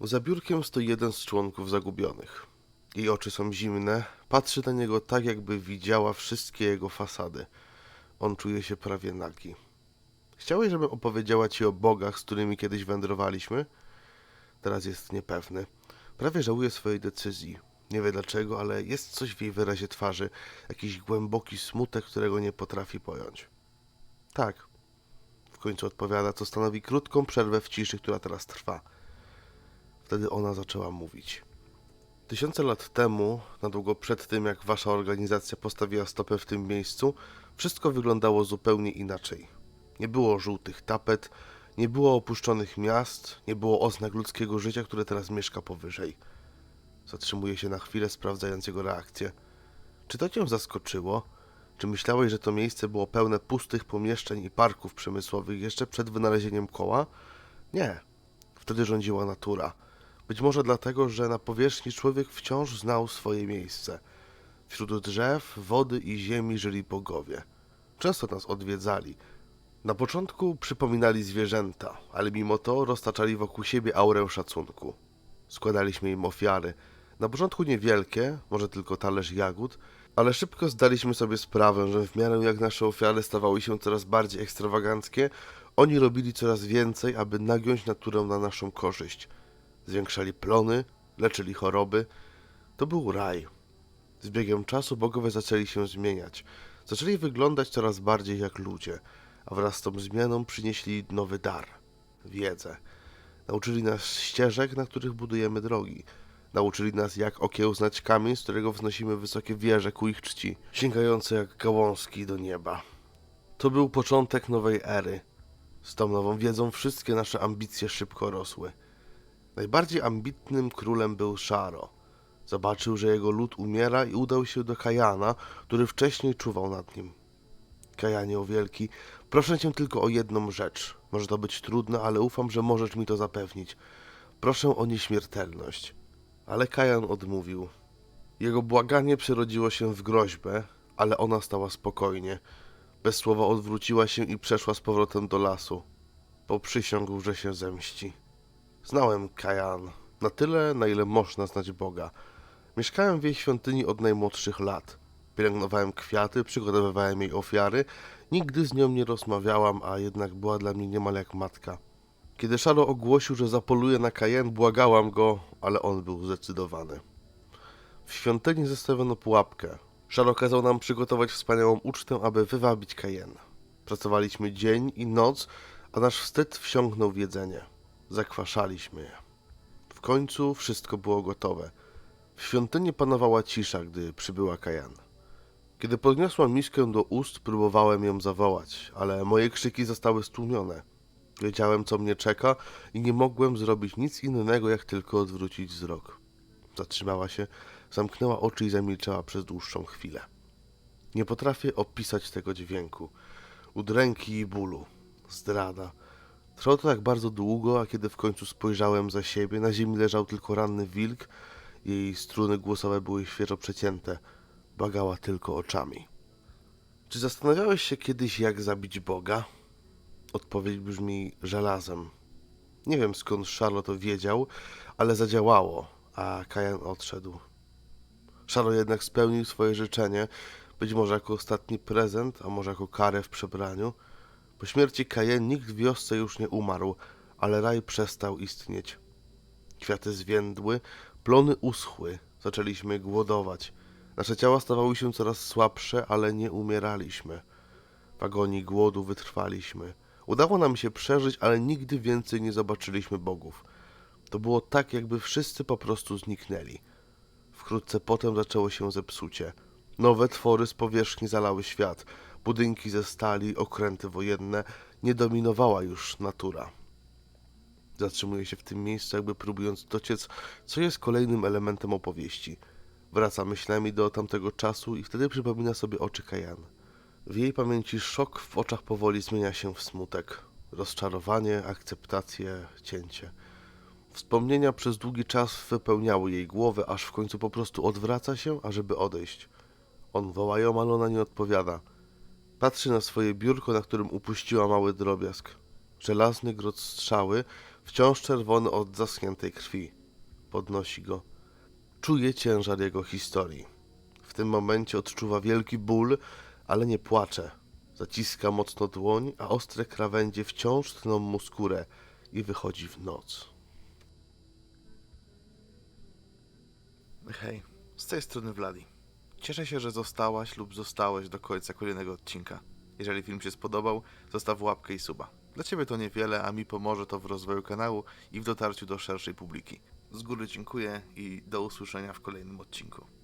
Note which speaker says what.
Speaker 1: Za biurkiem stoi jeden z członków zagubionych. Jej oczy są zimne, patrzy na niego tak, jakby widziała wszystkie jego fasady. On czuje się prawie nagi. Chciałeś, żebym opowiedziała ci o bogach, z którymi kiedyś wędrowaliśmy? Teraz jest niepewny. Prawie żałuje swojej decyzji. Nie wie dlaczego, ale jest coś w jej wyrazie twarzy, jakiś głęboki smutek, którego nie potrafi pojąć. Tak. W końcu odpowiada, co stanowi krótką przerwę w ciszy, która teraz trwa. Wtedy ona zaczęła mówić. Tysiące lat temu, na długo przed tym, jak wasza organizacja postawiła stopę w tym miejscu, wszystko wyglądało zupełnie inaczej. Nie było żółtych tapet, nie było opuszczonych miast, nie było oznak ludzkiego życia, które teraz mieszka powyżej. Zatrzymuje się na chwilę, sprawdzając jego reakcję. Czy to cię zaskoczyło? Czy myślałeś, że to miejsce było pełne pustych pomieszczeń i parków przemysłowych jeszcze przed wynalezieniem koła? Nie. Wtedy rządziła natura. Być może dlatego, że na powierzchni człowiek wciąż znał swoje miejsce. Wśród drzew, wody i ziemi żyli bogowie. Często nas odwiedzali. Na początku przypominali zwierzęta, ale mimo to roztaczali wokół siebie aurę szacunku. Składaliśmy im ofiary. Na początku niewielkie, może tylko talerz jagód, ale szybko zdaliśmy sobie sprawę, że w miarę jak nasze ofiary stawały się coraz bardziej ekstrawaganckie, oni robili coraz więcej, aby nagiąć naturę na naszą korzyść. Zwiększali plony, leczyli choroby. To był raj. Z biegiem czasu bogowie zaczęli się zmieniać. Zaczęli wyglądać coraz bardziej jak ludzie, a wraz z tą zmianą przynieśli nowy dar wiedzę. Nauczyli nas ścieżek, na których budujemy drogi. Nauczyli nas, jak okiełznać kamień, z którego wznosimy wysokie wieże ku ich czci, sięgające jak gałązki do nieba. To był początek nowej ery. Z tą nową wiedzą wszystkie nasze ambicje szybko rosły. Najbardziej ambitnym królem był Szaro. Zobaczył, że jego lud umiera i udał się do Kajana, który wcześniej czuwał nad nim. Kajanie o wielki, proszę cię tylko o jedną rzecz. Może to być trudne, ale ufam, że możesz mi to zapewnić. Proszę o nieśmiertelność. Ale Kajan odmówił. Jego błaganie przerodziło się w groźbę, ale ona stała spokojnie. Bez słowa odwróciła się i przeszła z powrotem do lasu. Poprzysiągł, że się zemści. Znałem Kajan na tyle, na ile można znać Boga. Mieszkałem w jej świątyni od najmłodszych lat. Pielęgnowałem kwiaty, przygotowywałem jej ofiary. Nigdy z nią nie rozmawiałam, a jednak była dla mnie niemal jak matka. Kiedy Szaro ogłosił, że zapoluje na Kajen, błagałam go, ale on był zdecydowany. W świątyni zastawiono pułapkę. Szaro kazał nam przygotować wspaniałą ucztę, aby wywabić Kajen. Pracowaliśmy dzień i noc, a nasz wstyd wsiągnął w jedzenie. Zakwaszaliśmy je. W końcu wszystko było gotowe. W świątyni panowała cisza, gdy przybyła Kajan. Kiedy podniosła miskę do ust, próbowałem ją zawołać, ale moje krzyki zostały stłumione. Wiedziałem, co mnie czeka i nie mogłem zrobić nic innego, jak tylko odwrócić wzrok. Zatrzymała się, zamknęła oczy i zamilczała przez dłuższą chwilę. Nie potrafię opisać tego dźwięku. Udręki i bólu. Zdrada. Trwało to tak bardzo długo, a kiedy w końcu spojrzałem za siebie, na ziemi leżał tylko ranny wilk, jej struny głosowe były świeżo przecięte. Błagała tylko oczami. Czy zastanawiałeś się kiedyś, jak zabić Boga? Odpowiedź brzmi żelazem. Nie wiem skąd Charlotte to wiedział, ale zadziałało, a Kajan odszedł. Charlotte jednak spełnił swoje życzenie, być może jako ostatni prezent, a może jako karę w przebraniu. Po śmierci Kajen nikt w wiosce już nie umarł, ale raj przestał istnieć. Kwiaty zwiędły, plony uschły, zaczęliśmy głodować. Nasze ciała stawały się coraz słabsze, ale nie umieraliśmy. W agonii głodu wytrwaliśmy. Udało nam się przeżyć, ale nigdy więcej nie zobaczyliśmy bogów. To było tak, jakby wszyscy po prostu zniknęli. Wkrótce potem zaczęło się zepsucie. Nowe twory z powierzchni zalały świat. Budynki ze stali, okręty wojenne. Nie dominowała już natura. Zatrzymuje się w tym miejscu, jakby próbując dociec, co jest kolejnym elementem opowieści. Wraca myślami do tamtego czasu i wtedy przypomina sobie oczy Kajan. W jej pamięci szok w oczach powoli zmienia się w smutek. Rozczarowanie, akceptację, cięcie. Wspomnienia przez długi czas wypełniały jej głowę, aż w końcu po prostu odwraca się, ażeby odejść. On woła ją, ale ona nie odpowiada. Patrzy na swoje biurko, na którym upuściła mały drobiazg. Żelazny grot strzały, wciąż czerwony od zaschniętej krwi. Podnosi go. Czuje ciężar jego historii. W tym momencie odczuwa wielki ból, ale nie płacze. Zaciska mocno dłoń, a ostre krawędzie wciąż tną mu skórę i wychodzi w noc.
Speaker 2: Hej, z tej strony Vladi. Cieszę się, że zostałaś lub zostałeś do końca kolejnego odcinka. Jeżeli film się spodobał, zostaw łapkę i suba. Dla Ciebie to niewiele, a mi pomoże to w rozwoju kanału i w dotarciu do szerszej publiki. Z góry dziękuję i do usłyszenia w kolejnym odcinku.